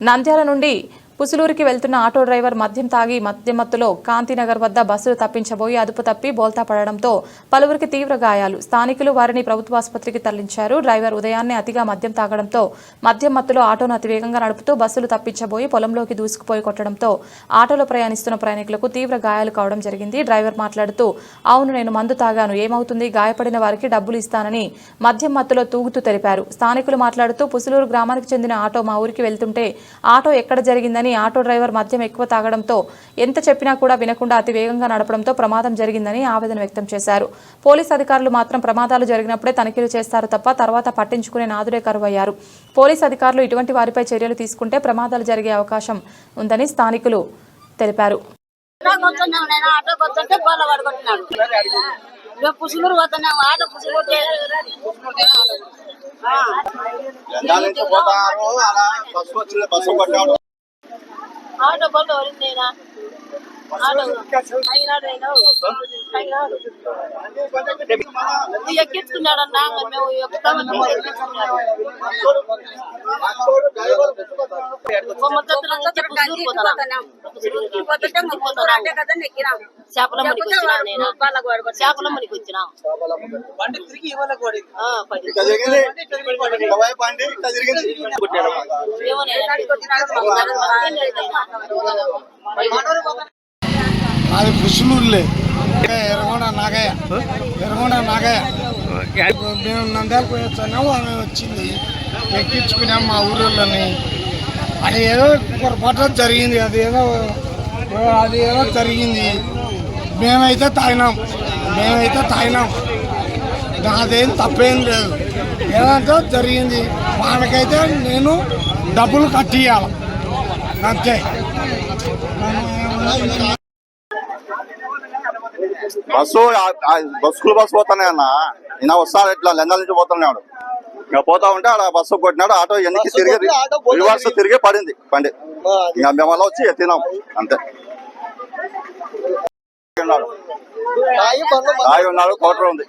నంద్యాల నుండి పుసులూరికి వెళ్తున్న auto driver మద్యం తాగి మద్యమత్తులో కాంతినగర్ వద్ద బస్సులు తప్పించబోయి అదుపు తప్పి బోల్తా పడడంతో పలువురికి తీవ్ర గాయాలు. స్థానికులు వారిని ప్రభుత్వ ఆసుపత్రికి తరలించారు. డ్రైవర్ ఉదయాన్నే అతిగా మద్యం తాగడంతో మద్యం మత్తులో ఆటోను అతివేగంగా నడుపుతూ బస్సులు తప్పించబోయి పొలంలోకి దూసుకుపోయి కొట్టడంతో ఆటోలో ప్రయాణిస్తున్న ప్రయాణికులకు తీవ్ర గాయాలు కావడం జరిగింది. డ్రైవర్ మాట్లాడుతూ అవును నేను మందు తాగాను. ఏమవుతుంది? గాయపడిన వారికి డబ్బులు ఇస్తానని మద్యం మత్తులో తూగుతూ తెలిపారు. స్థానికులు మాట్లాడుతూ పుసులూరు గ్రామానికి చెందిన ఆటో మా ఊరికి వెళ్తుంటే ఆటో ఎక్కడ జరిగిందని ఆటో డ్రైవర్ మద్యం ఎక్కువ తాగడంతో ఎంత చెప్పినా కూడా వినకుండా అతి వేగంగా నడపడంతో ప్రమాదం జరిగిందని ఆవేదన వ్యక్తం చేశారు. పోలీస్ అధికారులు మాత్రం ప్రమాదాలు జరిగినప్పుడే తనిఖీలు చేస్తారు తప్ప తర్వాత పట్టించుకునే నాదుడే కరువయ్యారు. పోలీస్ అధికారులు ఇటువంటి వారిపై చర్యలు తీసుకుంటే ప్రమాదాలు జరిగే అవకాశం ఉందని స్థానికులు తెలిపారు. పోతున్నాం ఆటో నుంచి పోతారు అలా బస్సు వచ్చింది బస్సు కొట్టాడు. ఆటో బోల్ వరింది ఆటో అయినాడు అయినాడు అయినాడు ఎక్కించుకున్నాడు. అన్నా మేము ఎక్కుతామని వచ్చినా చేపల ఎర్రగొండ నాగయ్య. ఎర్రగొండ నాగయ్య. మేము నంద్యాల పోయి వచ్చాము ఆమె వచ్చింది. ఎక్కించుకున్నాం మా ఊరిలోని అది ఏదో పొరపాటు జరిగింది అది ఏదో అది ఏదో జరిగింది. మేమైతే తాగినాం. మేమైతే తాగినాం. నాదేం తప్పేం లేదు. ఏదంటే జరిగింది. వాళ్ళకైతే నేను డబ్బులు కట్టియాలి అంతే. బస్సు ఆ బస్సు పోతానే అన్న. ఈయన వస్తాడు ఇట్లా లెందాల నుంచి పోతున్నాడు. ఇంకా పోతా ఉంటే ఆడ బస్సు కొట్టినాడు ఆటో వెనక్కి తిరిగి రివర్స్ తిరిగి పడింది బండి. ఇంకా మేము అలా వచ్చి ఎత్తినాం అంతే. ఉన్నాడు కోటర్ ఉంది.